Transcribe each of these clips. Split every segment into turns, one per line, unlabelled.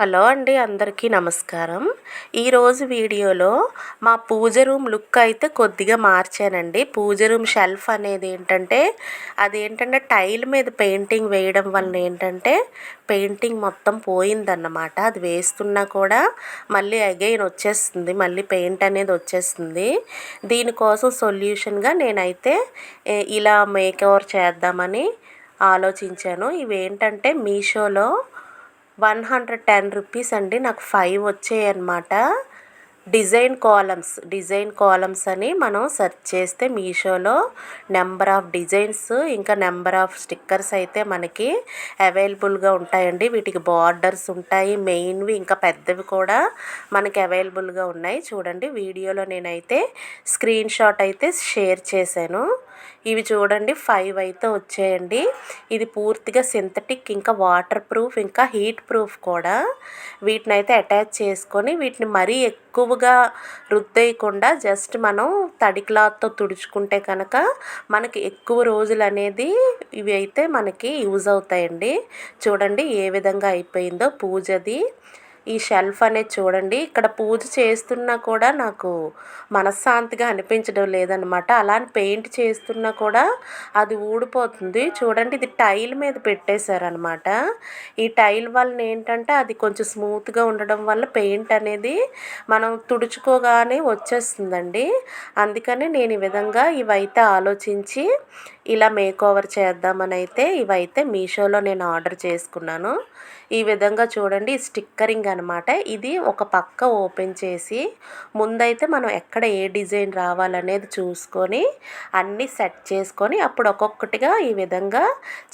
Hello అండి అందరికీ నమస్కారం. ఈరోజు వీడియోలో మా పూజ రూమ్ లుక్ అయితే కొద్దిగా మార్చానండి. పూజ రూమ్ షెల్ఫ్ అనేది ఏంటంటే అది ఏంటంటే టైల్ మీద పెయింటింగ్ వేయడం వల్ల ఏంటంటే పెయింటింగ్ మొత్తం పోయిందన్నమాట. అది వేస్తున్నా కూడా మళ్ళీ అగైన్ వచ్చేస్తుంది. మళ్ళీ పెయింట్ అనేది వచ్చేస్తుంది. దీనికోసం సొల్యూషన్గా నేనైతే ఇలా మేక్ ఓవర్ చేద్దామని ఆలోచించాను. ఇవేంటంటే మీషోలో వన్ హండ్రెడ్ టెన్ రూపీస్ అండి. నాకు ఫైవ్ వచ్చాయి అన్నమాట. డిజైన్ కాలమ్స్ డిజైన్ కాలమ్స్ అని మనం సెర్చ్ చేస్తే మీషోలో నెంబర్ ఆఫ్ డిజైన్స్ ఇంకా నెంబర్ ఆఫ్ స్టిక్కర్స్ అయితే మనకి అవైలబుల్గా ఉంటాయండి. వీటికి బార్డర్స్ ఉంటాయి మెయిన్వి ఇంకా పెద్దవి కూడా మనకి అవైలబుల్గా ఉన్నాయి. చూడండి వీడియోలో నేనైతే స్క్రీన్ షాట్ అయితే షేర్ చేశాను. ఇవి చూడండి ఫైవ్ అయితే వచ్చాయండి. ఇది పూర్తిగా సింథటిక్ ఇంకా వాటర్ ప్రూఫ్ ఇంకా హీట్ ప్రూఫ్ కూడా. వీటిని అయితే అటాచ్ చేసుకొని వీటిని మరీ ఎక్కువగా రుద్దేయకుండా జస్ట్ మనం తడి క్లాత్తో తుడుచుకుంటే కనుక మనకి ఎక్కువ రోజులు అనేది ఇవి అయితే మనకి యూజ్ అవుతాయండి. చూడండి ఏ విధంగా అయిపోయిందో పూజది. ఈ షెల్ఫ్ అనేది చూడండి. ఇక్కడ పూజ చేస్తున్నా కూడా నాకు మనశ్శాంతిగా అనిపించడం లేదనమాట అలా అని పెయింట్ చేస్తున్నా కూడా అది ఊడిపోతుంది. చూడండి ఇది టైల్ మీద పెట్టేశారనమాట ఈ టైల్ వలన ఏంటంటే అది కొంచెం స్మూత్గా ఉండడం వల్ల పెయింట్ అనేది మనం తుడుచుకోగానే వచ్చేస్తుందండి. అందుకని నేను ఈ విధంగా ఇవైతే ఆలోచించి ఇలా మేక్ ఓవర్ చేద్దామని అయితే ఇవైతే మీషోలో నేను ఆర్డర్ చేసుకున్నాను. ఈ విధంగా చూడండి స్టిక్కరింగ్ అనమాట ఇది ఒక పక్క ఓపెన్ చేసి ముందైతే మనం ఎక్కడ ఏ డిజైన్ రావాలనేది చూసుకొని అన్నీ సెట్ చేసుకొని అప్పుడు ఒక్కొక్కటిగా ఈ విధంగా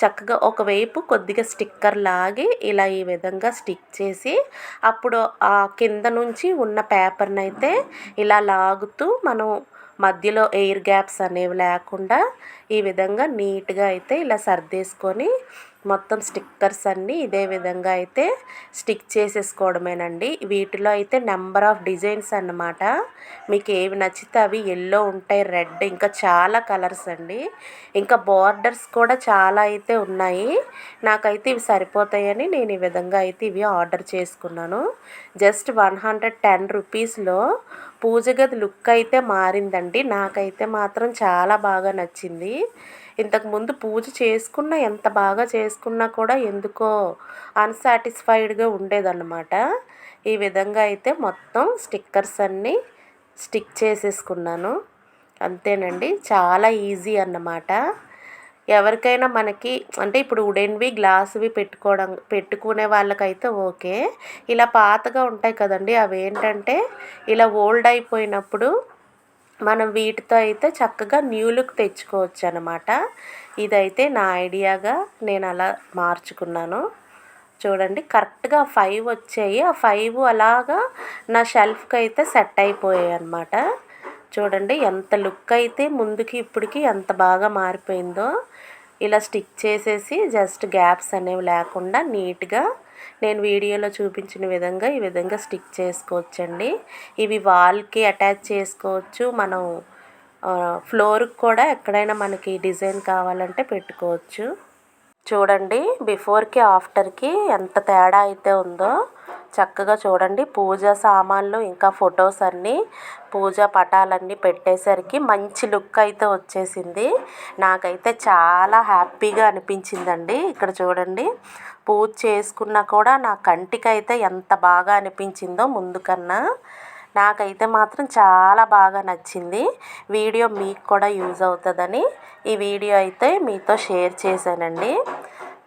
చక్కగా ఒకవైపు కొద్దిగా స్టిక్కర్ లాగి ఇలా ఈ విధంగా స్టిక్ చేసి అప్పుడు ఆ కింద నుంచి ఉన్న పేపర్ని అయితే ఇలా లాగుతూ మనం మధ్యలో ఎయిర్ గ్యాప్స్ అనేవి లేకుండా ఈ విధంగా నీట్గా అయితే ఇలా సర్దేసుకొని మొత్తం స్టిక్కర్స్ అన్నీ ఇదే విధంగా అయితే స్టిక్ చేసేసుకోవడమేనండి. వీటిలో అయితే నెంబర్ ఆఫ్ డిజైన్స్ అన్నమాట. మీకు ఏవి నచ్చితే అవి ఎల్లో ఉంటాయి రెడ్ ఇంకా చాలా కలర్స్ అండి. ఇంకా బార్డర్స్ కూడా చాలా అయితే ఉన్నాయి. నాకైతే ఇవి సరిపోతాయని నేను ఈ విధంగా అయితే ఇవి ఆర్డర్ చేసుకున్నాను. జస్ట్ వన్ హండ్రెడ్ టెన్ రూపీస్లో పూజ గది లుక్ అయితే మారిందండి. నాకైతే మాత్రం చాలా బాగా నచ్చింది. ఇంతకుముందు పూజ చేసుకున్న ఎంత బాగా చేసుకున్నా కూడా ఎందుకో అన్సాటిస్ఫైడ్గా ఉండేదన్నమాట. ఈ విధంగా అయితే మొత్తం స్టిక్కర్స్ అన్నీ స్టిక్ చేసేసుకున్నాను. అంతేనండి చాలా ఈజీ అన్నమాట. ఎవరికైనా మనకి అంటే ఇప్పుడు వుడెన్వి గ్లాసువి పెట్టుకోవడం పెట్టుకునే వాళ్ళకైతే ఓకే. ఇలా పాతగా ఉంటాయి కదండి అవి ఏంటంటే ఇలా ఓల్డ్ అయిపోయినప్పుడు మనం వీటితో అయితే చక్కగా న్యూ లుక్ తెచ్చుకోవచ్చు అనమాట ఇదైతే నా ఐడియాగా నేను అలా మార్చుకున్నాను. చూడండి కరెక్ట్గా ఫైవ్ వచ్చాయి. ఆ ఫైవ్ అలాగా నా షెల్ఫ్కి అయితే సెట్ అయిపోయాయి అనమాట చూడండి ఎంత లుక్ అయితే ముందుకి ఇప్పటికి ఎంత బాగా మారిపోయిందో. ఇలా స్టిక్ చేసేసి జస్ట్ గ్యాప్స్ అనేవి లేకుండా నీట్గా నేను వీడియోలో చూపించిన విధంగా ఈ విధంగా స్టిక్ చేసుకోవచ్చండి. ఇవి వాల్కి అటాచ్ చేసుకోవచ్చు. మనం ఫ్లోర్కి కూడా ఎక్కడైనా మనకి డిజైన్ కావాలంటే పెట్టుకోవచ్చు. చూడండి బిఫోర్కి ఆఫ్టర్కి ఎంత తేడా అయితే ఉందో చక్కగా చూడండి. పూజ సామాన్లు ఇంకా ఫొటోస్ అన్నీ పూజ పటాలన్నీ పెట్టేసరికి మంచి లుక్ అయితే వచ్చేసింది. నాకైతే చాలా హ్యాపీగా అనిపించిందండి ఇక్కడ చూడండి. పూజ చేసుకున్నా కూడా నా కంటికి అయితే ఎంత బాగా అనిపించిందో ముందు కన్నా నాకైతే మాత్రం చాలా బాగా నచ్చింది. వీడియో మీకు కూడా యూజ్ అవుతుందని ఈ వీడియో అయితే మీతో షేర్ చేశానండి.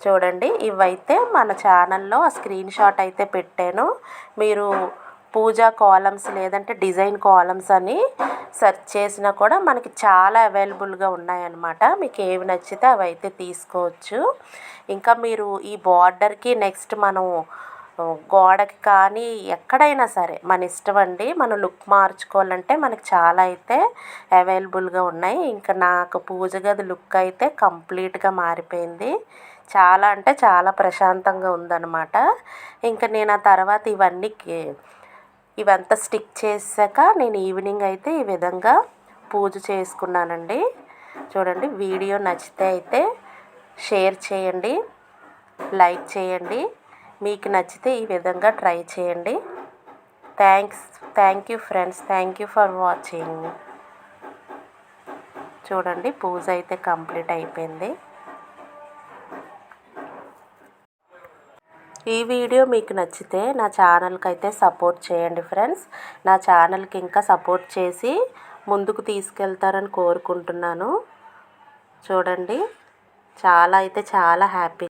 చూడండి ఇవైతే మన ఛానల్లో స్క్రీన్ షాట్ అయితే పెట్టాను. మీరు పూజా కాలమ్స్ లేదంటే డిజైన్ కాలమ్స్ అని సెర్చ్ చేసినా కూడా మనకి చాలా అవైలబుల్గా ఉన్నాయన్నమాట. మీకు ఏవి నచ్చితే అవి అయితే తీసుకోవచ్చు. ఇంకా మీరు ఈ బార్డర్కి నెక్స్ట్ మనం గోడకి కానీ ఎక్కడైనా సరే మన ఇష్టం అండి మనం లుక్ మార్చుకోవాలంటే మనకి చాలా అయితే అవైలబుల్గా ఉన్నాయి. ఇంకా నాకు పూజ గది లుక్ అయితే కంప్లీట్గా మారిపోయింది. చాలా అంటే చాలా ప్రశాంతంగా ఉందన్నమాట. ఇంకా నేను ఆ తర్వాత ఇవన్నీ ఇవంతా స్టిక్ చేసాక నేను ఈవినింగ్ అయితే ఈ విధంగా పూజ చేసుకున్నానండి. చూడండి వీడియో నచ్చితే అయితే షేర్ చేయండి లైక్ చేయండి మీకు నచ్చితే ఈ విధంగా ట్రై చేయండి. Thanks thank you friends thank you for watching. చూడండి పూజ అయితే కంప్లీట్ అయిపోయింది. ఈ వీడియో మీకు నచ్చితే నా ఛానల్కి అయితే సపోర్ట్ చేయండి ఫ్రెండ్స్. నా ఛానల్కి ఇంకా సపోర్ట్ చేసి ముందుకు తీసుకెళ్తారని కోరుకుంటున్నాను. చూడండి. చాలా అయితే చాలా హ్యాపీ